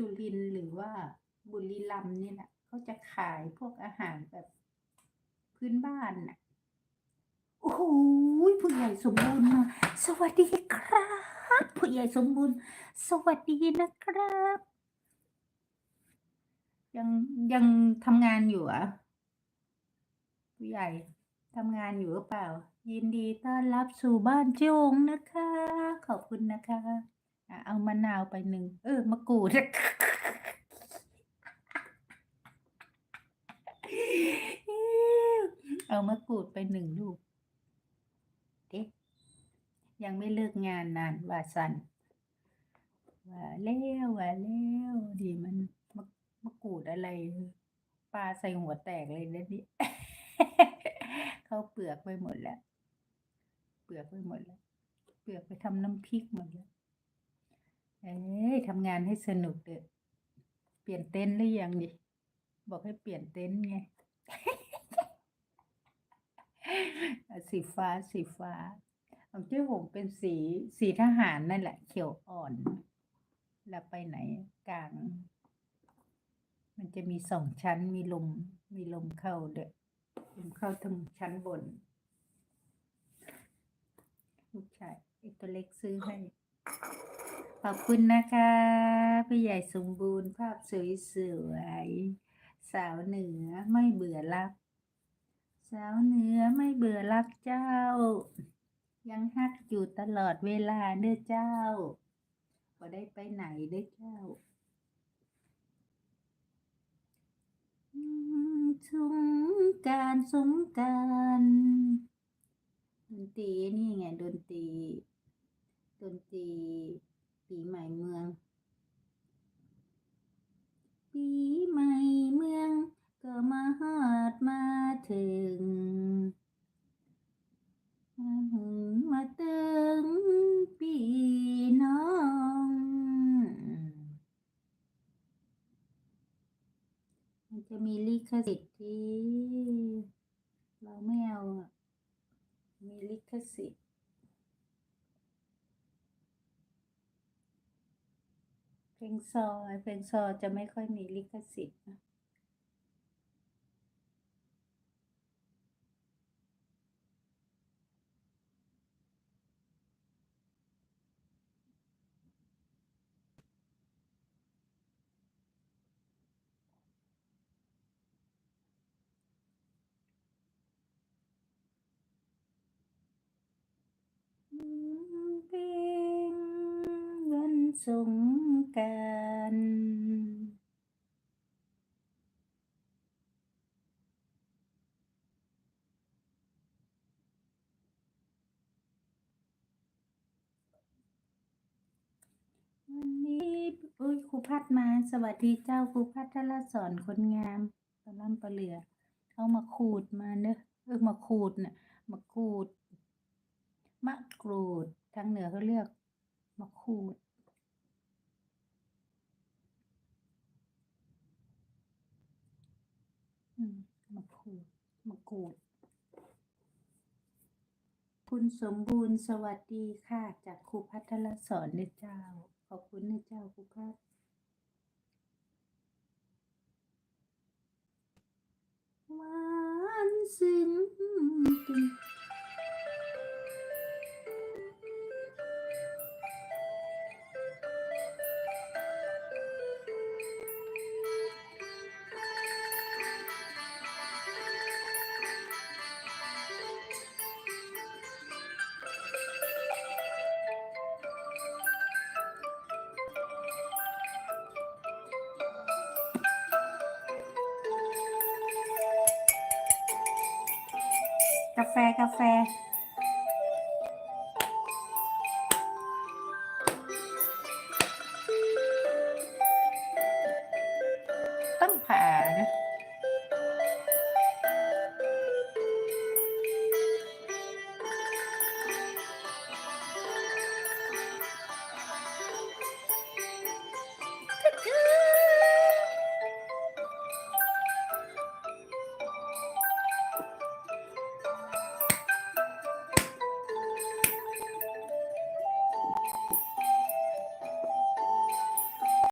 สุรินหรือว่าบุรีรัมนี่แหละเขาจะขายพวกอาหารแบบพื้นบ้านน่ะ โอ้โหผู้ใหญ่สมบูรณ์มา สวัสดีครับ ผู้ใหญ่สมบูรณ์ สวัสดีนะครับ ยังยังทำงานอยู่อะผู้ใหญ่ทำงานอยู่หรือเปล่า ยินดีต้อนรับสู่บ้านเจงนะคะ ขอบคุณนะคะ เอามะนาวไปหนึ่งเออมะกรูดเอามะกรูดไปหนึ่งลูกเด็ยังไม่เลิกงานนานว่าสันว่าแล้วว่าแล้วดีมันมะมะกรูดอะไรปลาใส่หัวแตกเลยนะนี่เข้าเปลือกไปหมดแล้ว เปลือกไปหมดแล้ว เปลือกไปทำน้ำพริกหมดแล้ว เอ้ยทำงานให้สนุกเด้อเปลี่ยนเต็นท์หรือยังดิบอกให้เปลี่ยนเต็นท์ไงสีฟ้าสีฟ้าของเจ้าหงเป็นสีสีทหารนั่นแหละ เขียวอ่อน แล้วไปไหนกลาง มันจะมีสองชั้นมีลมมีลมเข้าเด้อลมเข้าทางชั้นบน ลูกชายไอตัวเล็กซื้อให้ ขอบคุณนะคะพี่ใหญ่สมบูรณ์ภาพสวยๆสาวเหนือไม่เบื่อรัก สาวเหนือไม่เบื่อรักเจ้า ยังฮักอยู่ตลอดเวลาเด้อเจ้าบ่ได้ไปไหนเด้อเจ้าอืมสงกรารสงการดนตรีนี่ไงดนตรีดนตรี ปีใหม่เมือง ปีใหม่เมือง ก็มาฮอดมาถึง มาหึงมาตึงพี่น้องมันจะมีลิขสิทธิ์ที่ เราไม่เอาอะมีลิขสิทธิ์ เพ ลงซอเพลงซอจะไม่ค่อยมีลิขสิทธิ์นะ เป็นวัน สงกรานต์วันนี้อุ้ยครูพัดมา สวัสดีเจ้าครูพัทรสอนคนงามตะล่ำปะเหลือเอามาขูดมาเนอะเออมาขูดเน่ะมาขูดมะกรูดทางเหนือเขาเรียกมะขูด มะกรูดมะกรูด คุณสมบูรณ์สวัสดีค่ะ จากครูพัทรสอนนะเจ้า ขอบคุณนะเจ้าครูพัทหวานซึ้ง กาแฟกาแฟต้งแผ่านะ